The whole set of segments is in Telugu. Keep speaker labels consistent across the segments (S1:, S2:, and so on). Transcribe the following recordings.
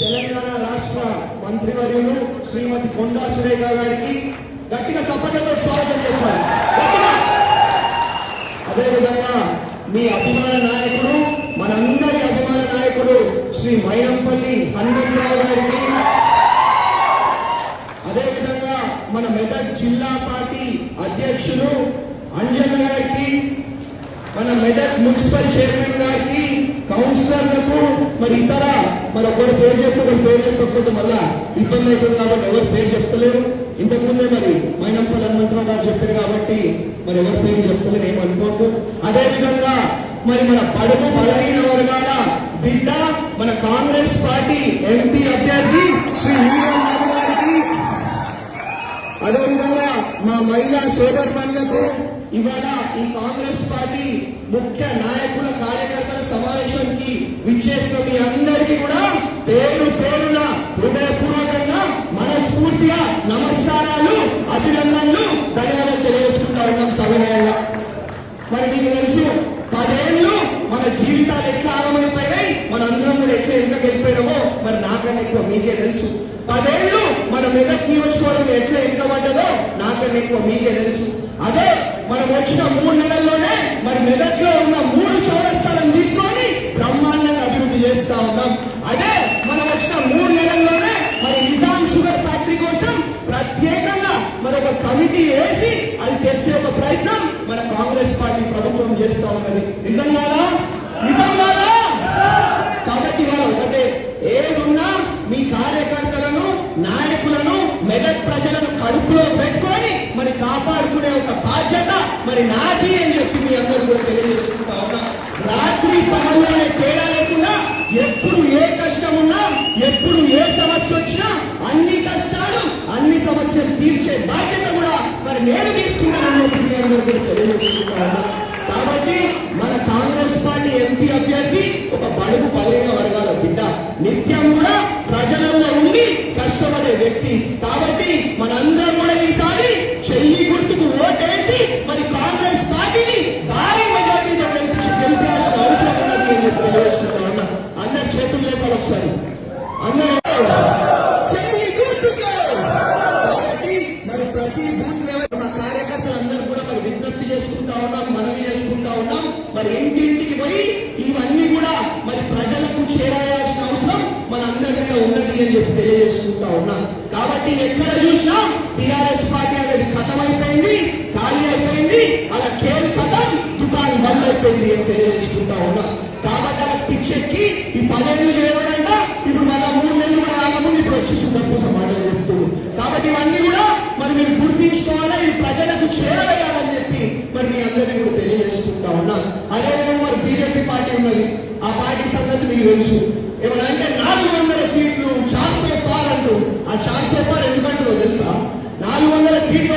S1: తెలంగాణ రాష్ట్ర మంత్రివర్యులు శ్రీమతి కొండా సురేఖ గారికి గట్టిగా సపోర్ట్లతో స్వాగతం చెప్పాలి. అదేవిధంగా మీ అభిమాన నాయకుడు మనందరి అభిమాన నాయకుడు శ్రీ మైనంపల్లి హనుమంతరావు గారికి. అదేవిధంగా మన మెదక్ జిల్లా పార్టీ అధ్యక్షులు అంజన్న గారికి మన మెదక్ మున్సిపల్ చైర్మన్ గారికి కౌన్సిలర్ మరి ఇతర మరి ఒకరి పేరు చెప్పి ఒకరి పేరు చెప్పకపోతే మళ్ళా ఇబ్బంది అవుతుంది కాబట్టి ఎవరి పేరు చెప్తలేరు. ఇంతకుముందే మరి మైనంపల్లి హనుమంతరావు గారు చెప్పారు కాబట్టి మరి ఎవరి పేరు చెప్తలేరు ఏమనుకోవద్దు అదేవిధంగా మరి మన పడుగు బలహీన వర్గాల బిడ్డ మన కాంగ్రెస్ పార్టీ ఎంపీ అభ్యర్థి శ్రీ వీరం గారికి. అదేవిధంగా మా మహిళా సోదరులకు ఇవాళ ఈ కాంగ్రెస్ పార్టీ ముఖ్య నాయకుల కార్యకర్తల సమావేశానికి విచ్చేసిన మీ అందరికీ కూడా పేరు పేరున హృదయపూర్వకంగా మనస్ఫూర్తిగా నమస్కారాలు అభినందనలు ధన్యాలు తెలియజేసుకుంటారు మనం సవినయంగా. మరి మీకు తెలుసు పదేళ్ళు మన జీవితాలు ఎట్లా ఆగమైపోయినాయి మన అందరం కూడా ఎట్లా ఎంత గెలిపోయినామో మరి నాకన్నా ఎక్కువ మీకే తెలుసు. పదేళ్ళు మన మెదక్ నియోజకవర్గం ఎట్లా ఎంత పడ్డదో నాకన్నా ఎక్కువ మీకే తెలుసు. అదే మనం వచ్చిన మూడు నెలల్లోనే మరి మెదక్లో నిజంగానా? నిజంగానా? కాబట్టి వాళ్ళు ఒకటే ఏదున్నా మీ కార్యకర్తలను నాయకులను మెదక్ ప్రజలను కడుపులో పెట్టుకొని మరి కాపాడుకునే ఒక బాధ్యత మరి నాది అని చెప్పి మీ అందరూ కూడా తెలియజేసుకుంటా ఉన్నా. రాత్రి పగల్లోనే తేడా లేకుండా ఎప్పుడు ఏ కష్టం ఉన్నా ఎప్పుడు ఏ సమస్య వచ్చినా అన్ని కష్టాలు అన్ని సమస్యలు తీర్చే బాధ్యత కూడా మరి నేను తీసుకుంటానని చెప్పి మీ అందరూ కూడా తెలియజేసుకుంటా ఉన్నా. మన కాంగ్రెస్ పార్టీ ఎంపీ అభ్యర్థి ఒక బడుగు బలైన వర్గాల బిడ్డ. నిత్యం కూడా ప్రజలలో ఉండి కష్టపడే వ్యక్తి. కాబట్టి మనందరం కూడా ఈసారి చెయ్యి గుర్తుకు ఓటేసి మరి కాంగ్రెస్ పార్టీని భారీ మెజార్టీతో గెలిపించి గెలిపించాల్సిన అవసరం ఉన్నది అని చెప్పి తెలియజేసుకుంటా ఉన్నా. అందరు చేతులు లేపాలి ఒకసారి. అందరూ చెయ్యి గుర్తుకే. కాబట్టి మరి ప్రతి బూత్ లెవెల్ మా కార్యకర్తలు అందరూ కూడా మరి అని చెప్పి తెలియజేసుకుంటా ఉన్నాం. కాబట్టి ఎక్కడ చూసినా టిఆర్ఎస్ పార్టీ అనేది ఖతం అయిపోయింది ఖాళీ అయిపోయింది అలా కేల్ ఖతం దుకాణం బంద్ అయిపోయింది అని తెలియజేసుకుంటా ఉన్నాం. కాబట్టి అలా పిచ్చెక్కి ఈ పదేళ్ళు చేయడంట ఇప్పుడు మళ్ళా మూడు నెలలు కూడా ఆగముందు ఇప్పుడు వచ్చి కోసం మాటలు చెప్తూ. కాబట్టి ఇవన్నీ కూడా మరి మీరు గుర్తించుకోవాలా ఇది ప్రజలకు చేరవేయాలని చెప్పి మరి మీ అందరినీ కూడా తెలియజేసుకుంటా ఉన్నాం. అదేవిధంగా మరి బీజేపీ పార్టీ ఉన్నది ఆ పార్టీ సంగతి మీకు తెలుసు. ఏమన్నా అంటే నాలుగు వందల సీట్లు చార్సో పార్ అంటూ. ఆ చార్సో పార్ ఎందుకంటారో తెలుసా? నాలుగు వందల సీట్లు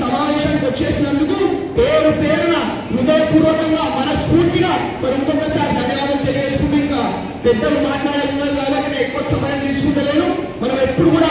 S1: సమావేశానికి వచ్చేసినందుకు పేరు పేరున హృదయపూర్వకంగా మనస్ఫూర్తిగా మరి ఇంకొకసారి ధన్యవాదాలు తెలియజేసుకుంటూ ఇంకా పెద్దలు మాట్లాడేది కాబట్టి ఎక్కువ సమయం తీసుకుంటలేను. మనం ఎప్పుడు కూడా